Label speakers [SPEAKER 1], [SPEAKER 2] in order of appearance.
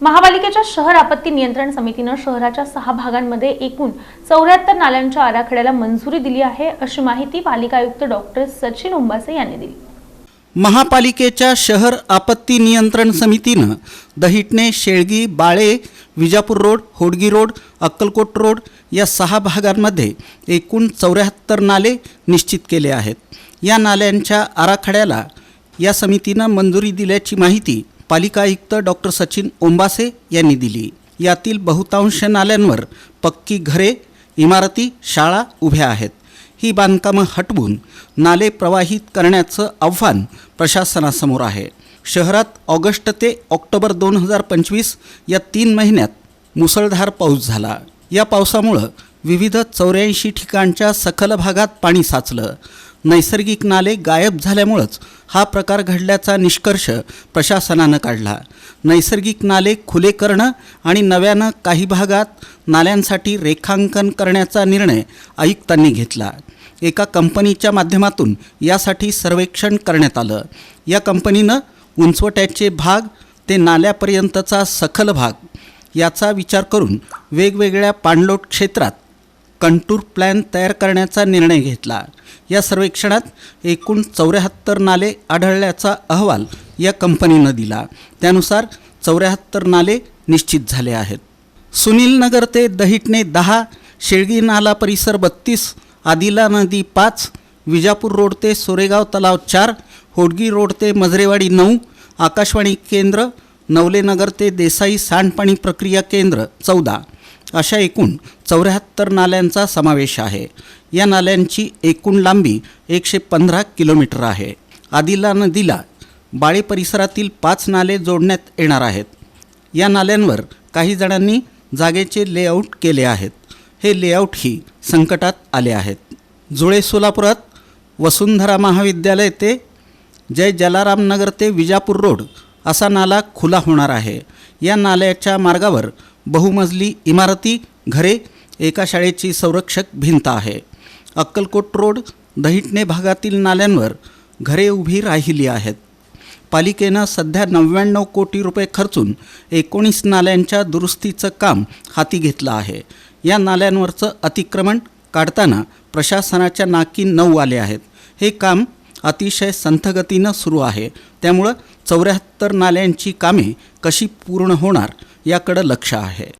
[SPEAKER 1] महापालिकेच्या शहर आपत्ती नियंत्रण समितीनं शहराच्या सहा भागांमध्ये एकूण चौऱ्याहत्तर नाल्यांच्या आराखड्याला मंजुरी दिली आहे अशी माहिती पालिका आयुक्त डॉक्टर सचिन उंबासे यांनी दिली.
[SPEAKER 2] महापालिकेच्या शहर आपत्ती नियंत्रण समितीनं Dahitane Shelgi Bale Vijapur road Hodgi road Akkalkot road या सहा भागांमध्ये एकूण चौऱ्याहत्तर नाले निश्चित केले आहेत. या नाल्यांच्या आराखड्याला या समितीनं मंजुरी दिल्याची माहिती पालिका आयुक्त डॉक्टर सचिन ओंबासे यांनी दिली. यातील बहुतांश नाल्यांवर पक्की घरे इमारती शाळा उभ्या आहेत. ही बांधकामं हटवून नाले प्रवाहित करण्याचं आव्हान प्रशासनासमोर आहे. शहरात ऑगस्ट ते ऑक्टोबर दोन हजार पंचवीस या तीन महिन्यात मुसळधार पाऊस झाला. या पावसामुळं विविध चौऱ्याऐंशी ठिकाणच्या सखल भागात पाणी साचलं. नैसर्गिक नाले गायब झाल्यामुळंच हा प्रकार घडल्याचा निष्कर्ष प्रशासनानं काढला. नैसर्गिक नाले खुले करणं आणि नव्यानं काही भागात नाल्यांसाठी रेखांकन करण्याचा निर्णय आयुक्तांनी घेतला. एका कंपनीच्या माध्यमातून यासाठी सर्वेक्षण करण्यात आलं. या कंपनीनं उंचवट्याचे भाग ते नाल्यापर्यंतचा सखल भाग याचा विचार करून वेगवेगळ्या पाणलोट क्षेत्रात कंटूर प्लॅन तयार करण्याचा निर्णय घेतला. या सर्वेक्षणात एकूण चौऱ्याहत्तर नाले आढळल्याचा अहवाल या कंपनीनं दिला. त्यानुसार चौऱ्याहत्तर नाले निश्चित झाले आहेत. सुनील नगर ते दहिटणे दहा शेळगी नाला परिसर बत्तीस आदिला नदी पाच विजापूर रोड ते सोरेगाव तलाव चार होडगी रोड ते मजरेवाडी नऊ आकाशवाणी केंद्र नवलेनगर ते देसाई सांडपाणी प्रक्रिया केंद्र चौदा. अशा एकूण चौऱ्याहत्तर नाल्यांचा समावेश आहे. या नाल्यांची एकूण लांबी एकशे पंधरा किलोमीटर आहे. आदिला नदीला बाळे परिसरातील पाच नाले जोडण्यात येणार आहेत. या नाल्यांवर काही जणांनी जागेचे लेआउट केले आहेत. हे लेआउटही संकटात आले आहेत. जुळे सोलापुरात वसुंधरा महाविद्यालय ते जय जलाराम नगर ते विजापूर रोड असा नाला खुला होणार आहे. या नाल्याच्या मार्गावर बहुमजली इमारती घरे एका शाळेची संरक्षक भिंत आहे. अक्कलकोट रोड दहिटणे भागातील नाल्यांवर घरे उभी राहिली आहेत. पालिकेनं सध्या नव्याण्णव कोटी रुपये खर्चून एकोणीस नाल्यांच्या दुरुस्तीचं काम हाती घेतलं आहे. या नाल्यांवरचं अतिक्रमण काढताना प्रशासनाच्या नाकी नऊ आले आहेत. हे काम अतिशय संथगतीनं सुरू आहे. त्यामुळं चौऱ्याहत्तर नाल्यांची कामे कशी पूर्ण होणार याकडं लक्ष आहे.